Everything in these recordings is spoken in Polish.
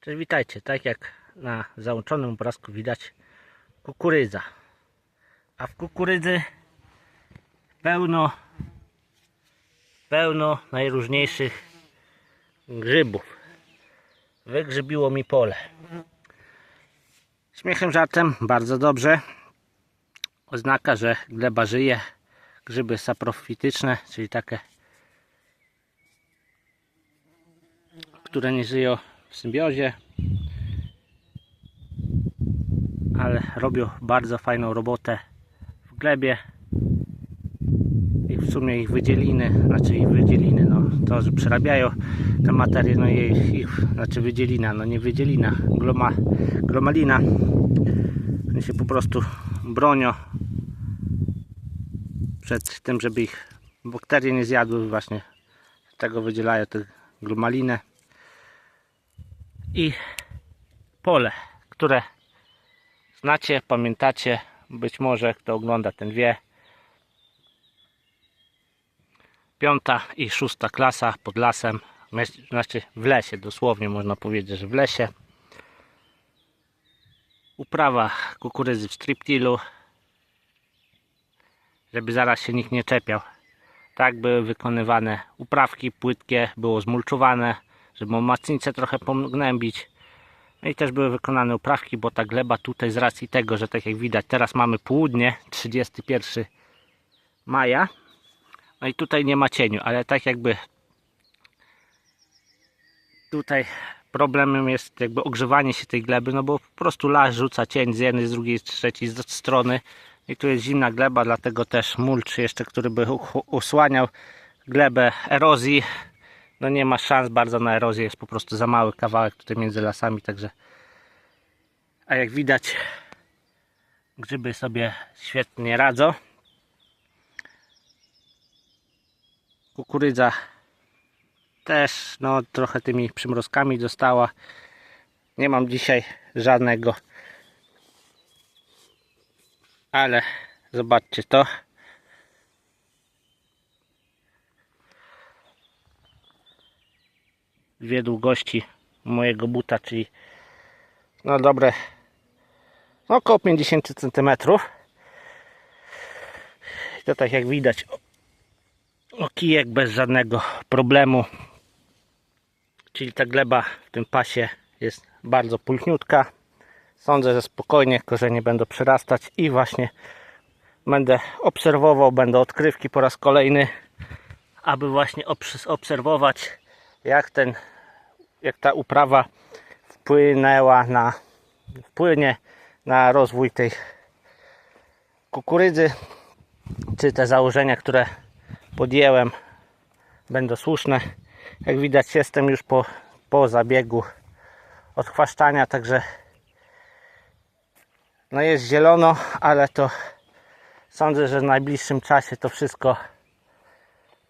Cześć, witajcie. Tak jak na załączonym obrazku widać kukurydza. A w kukurydzy pełno pełno najróżniejszych grzybów. Wygrzybiło mi pole. Śmiechem żartem, bardzo dobrze. Oznaka, że gleba żyje. Grzyby saprofityczne, czyli takie, które nie żyją w symbiozie, ale robią bardzo fajną robotę w glebie. I w sumie ich wydzieliny, znaczy ich wydzieliny, no to, że przerabiają tę materię, no ich, ich znaczy wydzielina, no nie wydzielina, gloma, glomalina, oni się po prostu bronią przed tym, żeby ich bakterie nie zjadły właśnie. Tego wydzielają tę glomalinę i pole, które znacie, pamiętacie, być może kto ogląda ten wie. Piąta i szósta klasa pod lasem, znaczy w lesie, dosłownie można powiedzieć, że w lesie. Uprawa kukurydzy w striptilu, żeby zaraz się nikt nie czepiał. Tak były wykonywane uprawki płytkie, było zmulczowane, żeby macnicę trochę pognębić. No i też były wykonane uprawki, bo ta gleba tutaj z racji tego, że tak jak widać, teraz mamy południe, 31 maja. No i tutaj nie ma cieniu, ale tak jakby tutaj problemem jest jakby ogrzewanie się tej gleby, no bo po prostu las rzuca cień z jednej, z drugiej, z trzeciej z strony. I tu jest zimna gleba, dlatego też mulcz jeszcze, który by usłaniał glebę erozji, no nie ma szans bardzo na erozję, jest po prostu za mały kawałek tutaj między lasami, także a jak widać grzyby sobie świetnie radzą. Kukurydza też no trochę tymi przymrozkami dostała. Nie mam dzisiaj żadnego ale zobaczcie to. Dwie długości mojego buta, czyli no dobre no około 50 cm. To tak jak widać o, o kijek bez żadnego problemu. Czyli ta gleba w tym pasie jest bardzo pulchniutka. Sądzę, że spokojnie korzenie będą przyrastać i właśnie będę obserwował, będę odkrywki po raz kolejny, aby właśnie obs- obserwować jak ten, jak ta uprawa wpłynęła na, wpłynie na rozwój tej kukurydzy, czy te założenia, które podjęłem będą słuszne. Jak widać jestem już po, po zabiegu odchwaszczania, także no jest zielono, ale to sądzę, że w najbliższym czasie to wszystko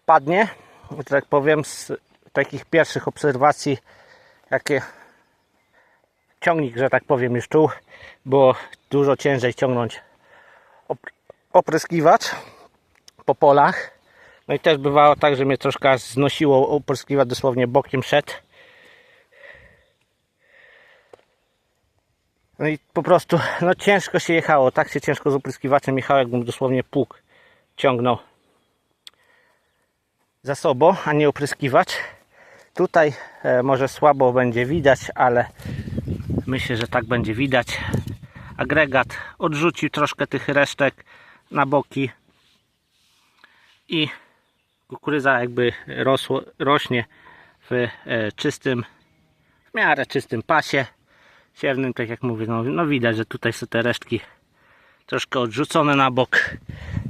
padnie. że Tak powiem, z takich pierwszych obserwacji, jakie ciągnik, że tak powiem, już czuł, było dużo ciężej ciągnąć op- opryskiwacz po polach. No i też bywało tak, że mnie troszkę znosiło opryskiwacz dosłownie bokiem szedł. No i po prostu no ciężko się jechało, tak się ciężko z opryskiwaczem jechało, jakbym dosłownie pług ciągnął za sobą, a nie opryskiwacz. Tutaj e, może słabo będzie widać, ale myślę, że tak będzie widać. Agregat odrzucił troszkę tych resztek na boki i kukurydza jakby rosło, rośnie w e, czystym, w miarę czystym pasie siewnym, tak jak mówię, no, no widać, że tutaj są te resztki troszkę odrzucone na bok.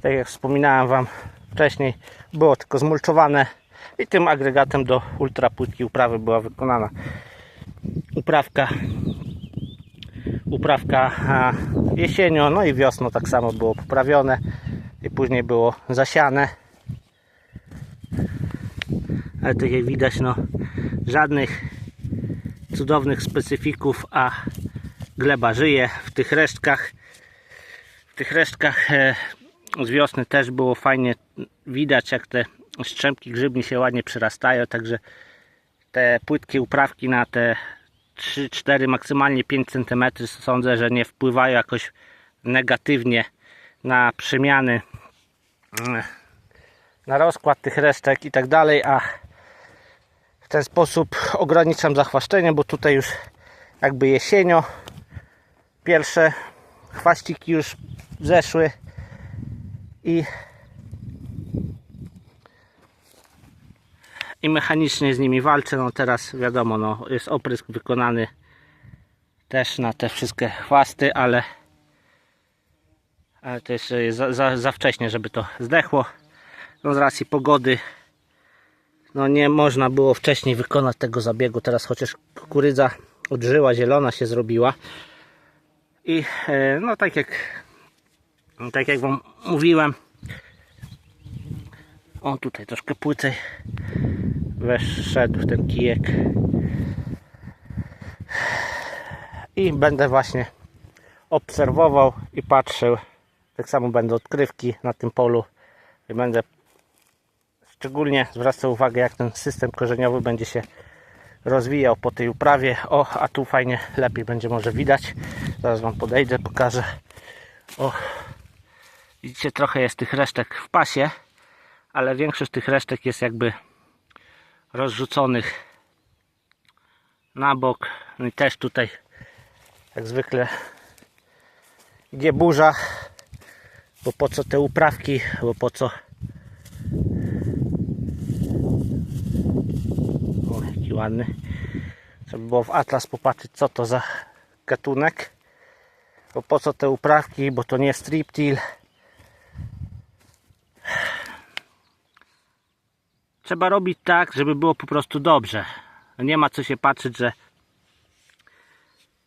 Tak jak wspominałem Wam wcześniej, było tylko zmulczowane i tym agregatem do ultra płytkiej uprawy była wykonana uprawka uprawka jesienią, no i wiosną tak samo było poprawione i później było zasiane ale tak jak widać no żadnych cudownych specyfików, a gleba żyje w tych resztkach. W tych resztkach e, z wiosny też było fajnie widać, jak te strzępki grzybni się ładnie przyrastają, także te płytkie uprawki na te 3-4, maksymalnie 5 cm. Sądzę, że nie wpływają jakoś negatywnie na przemiany, mm, na rozkład tych resztek i tak dalej, a w ten sposób ograniczam zachwaszczenie, bo tutaj już jakby jesienio pierwsze chwaściki już zeszły i i mechanicznie z nimi walczę. No teraz wiadomo, no, jest oprysk wykonany też na te wszystkie chwasty, ale, ale to jeszcze jest za, za, za wcześnie, żeby to zdechło. No z racji pogody no nie można było wcześniej wykonać tego zabiegu. Teraz chociaż kukurydza odżyła, zielona się zrobiła. I e, no tak jak tak jak wam mówiłem o tutaj troszkę płycej weszedł ten kijek. I będę właśnie obserwował i patrzył. Tak samo będą odkrywki na tym polu. I będę szczególnie zwracał uwagę jak ten system korzeniowy będzie się rozwijał po tej uprawie. O a tu fajnie lepiej będzie może widać. Zaraz wam podejdę pokażę. O widzicie trochę jest tych resztek w pasie ale większość tych resztek jest jakby rozrzuconych na bok. No i też tutaj jak zwykle idzie burza, bo po co te uprawki, bo po co o, jaki ładny. Trzeba było w atlas popatrzeć co to za gatunek. Bo po co te uprawki, bo to nie striptil trzeba robić tak, żeby było po prostu dobrze. Nie ma co się patrzeć, że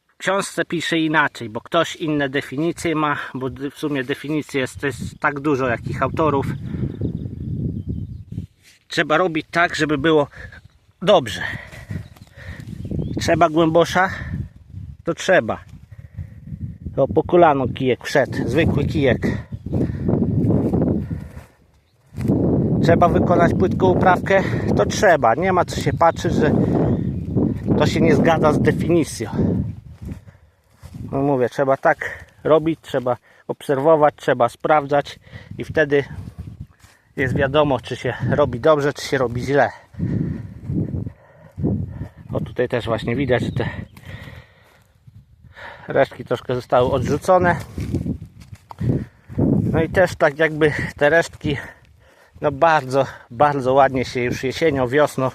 w książce pisze inaczej, bo ktoś inne definicje ma, bo w sumie definicji jest, to jest tak dużo, jakich autorów. Trzeba robić tak, żeby było dobrze. Trzeba głębosza? To trzeba. O, po kolano kijek wszedł, zwykły kijek. Trzeba wykonać płytką uprawkę? To trzeba. Nie ma co się patrzeć, że to się nie zgadza z definicją. No mówię, trzeba tak robić, trzeba obserwować, trzeba sprawdzać i wtedy jest wiadomo, czy się robi dobrze, czy się robi źle. O tutaj też właśnie widać, że te resztki troszkę zostały odrzucone. No i też tak jakby te resztki no bardzo, bardzo ładnie się już jesienią, wiosną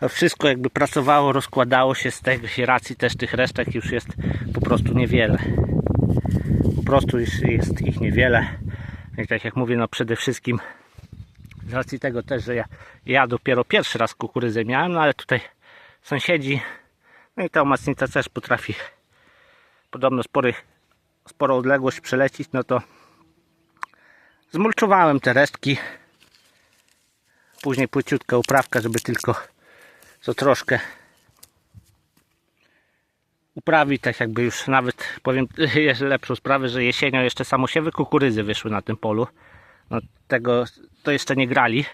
no wszystko jakby pracowało, rozkładało się z tej racji też tych resztek już jest po prostu niewiele. Po prostu już jest ich niewiele. I tak jak mówię, no przede wszystkim z racji tego też, że ja, ja dopiero pierwszy raz kukurydzę miałem, no ale tutaj sąsiedzi, no i ta omacnica też potrafi podobno spory, sporą odległość przelecić, no to zmulczowałem te resztki Później płyciutka uprawka, żeby tylko co troszkę uprawić, tak jakby już nawet powiem jeszcze lepszą sprawę, że jesienią jeszcze samosiewy kukurydzy wyszły na tym polu. No tego to jeszcze nie grali,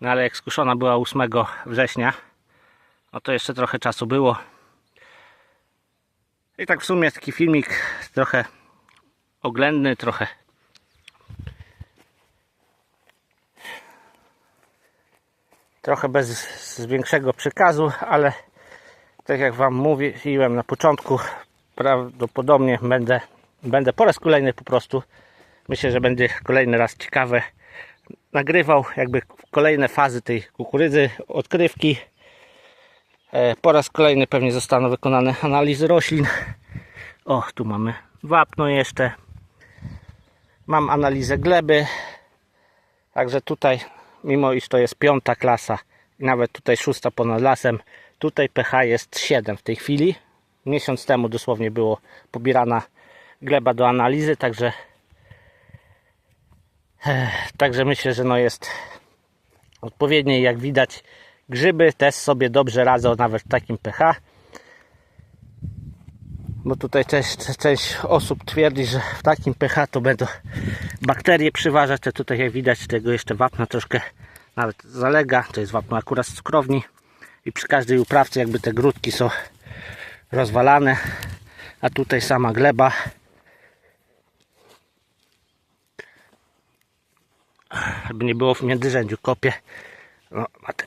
no ale jak skuszona była 8 września, no to jeszcze trochę czasu było. I tak w sumie taki filmik trochę oględny, trochę trochę bez większego przekazu, ale tak jak Wam mówiłem na początku, prawdopodobnie będę, będę po raz kolejny po prostu, myślę, że będzie kolejny raz ciekawe nagrywał jakby kolejne fazy tej kukurydzy, odkrywki. E, po raz kolejny pewnie zostaną wykonane analizy roślin. O, tu mamy wapno jeszcze. Mam analizę gleby. Także tutaj mimo iż to jest piąta klasa nawet tutaj szósta ponad lasem, tutaj pH jest 7 w tej chwili. Miesiąc temu dosłownie było pobierana gleba do analizy, także także myślę, że no jest odpowiednie jak widać grzyby też sobie dobrze radzą nawet w takim pH bo tutaj część, część osób twierdzi, że w takim pH to będą bakterie przyważać, to tutaj jak widać tego jeszcze wapna troszkę nawet zalega, to jest wapno akurat z cukrowni i przy każdej uprawce jakby te grudki są rozwalane, a tutaj sama gleba. Żeby nie było w międzyrzędziu kopie. No, ma te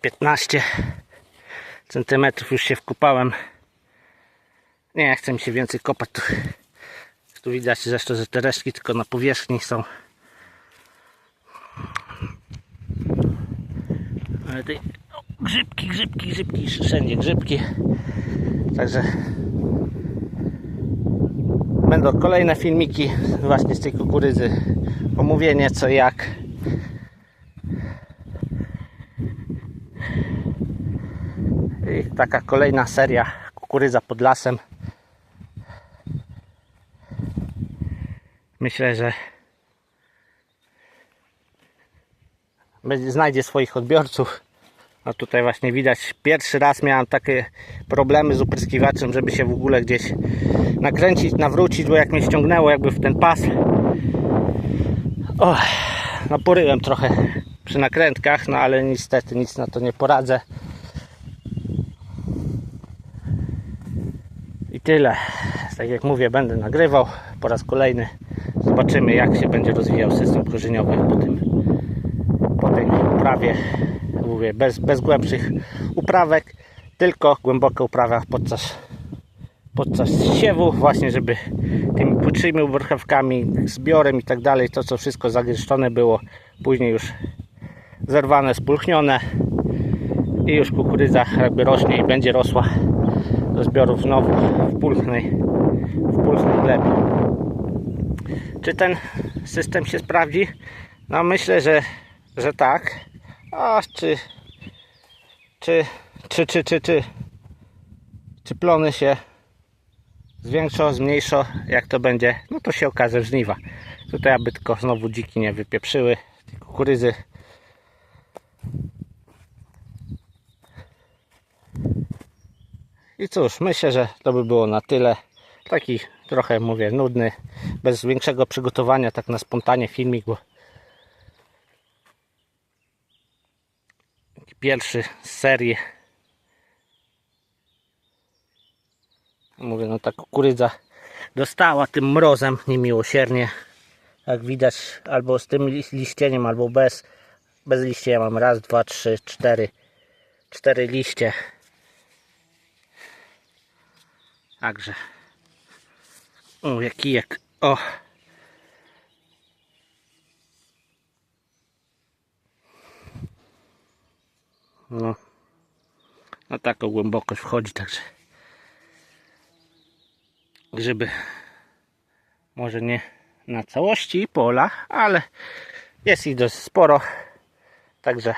15 centymetrów już się wkopałem. Nie chce mi się więcej kopać. Tu, tu widać zresztą, że te resztki tylko na powierzchni są. Ale tutaj grzybki, grzybki, grzybki, wszędzie grzybki. Także będą kolejne filmiki właśnie z tej kukurydzy. Omówienie co jak. I taka kolejna seria kukurydza pod lasem. Myślę, że znajdzie swoich odbiorców. No tutaj właśnie widać, pierwszy raz miałem takie problemy z opryskiwaczem, żeby się w ogóle gdzieś nakręcić, nawrócić, bo jak mnie ściągnęło jakby w ten pas. O, no poryłem trochę przy nakrętkach, no ale niestety nic na to nie poradzę. I tyle. Tak jak mówię, będę nagrywał po raz kolejny. Zobaczymy jak się będzie rozwijał system korzeniowy po tym po tej uprawie. Mówię, bez, bez głębszych uprawek, tylko głęboka uprawa podczas podczas siewu, właśnie żeby tymi płytszymi borchewkami, zbiorem i tak dalej, to co wszystko zagęszczone było, później już zerwane, spulchnione i już kukurydza jakby rośnie i będzie rosła do zbiorów znowu w pulchnej, w pulchnej glebie. Czy ten system się sprawdzi? No myślę, że, że tak. A czy, czy, czy, czy, czy, czy, czy plony się zwiększą, zmniejszą, jak to będzie, no to się okaże żniwa. Tutaj aby tylko znowu dziki nie wypieprzyły kukurydzy. I cóż, myślę, że to by było na tyle. Taki trochę, mówię, nudny, bez większego przygotowania, tak na spontanie filmik, bo pierwszy z serii. Mówię, no ta kukurydza dostała tym mrozem niemiłosiernie. Jak widać, albo z tym liścieniem, albo bez. Bez liścia mam raz, dwa, trzy, cztery. Cztery liście. Także. O, jaki jak. O. No. Na taką głębokość wchodzi, także. Grzyby. Może nie na całości pola, ale jest ich dość sporo. Także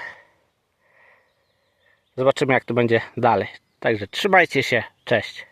zobaczymy jak to będzie dalej. Także trzymajcie się. Cześć.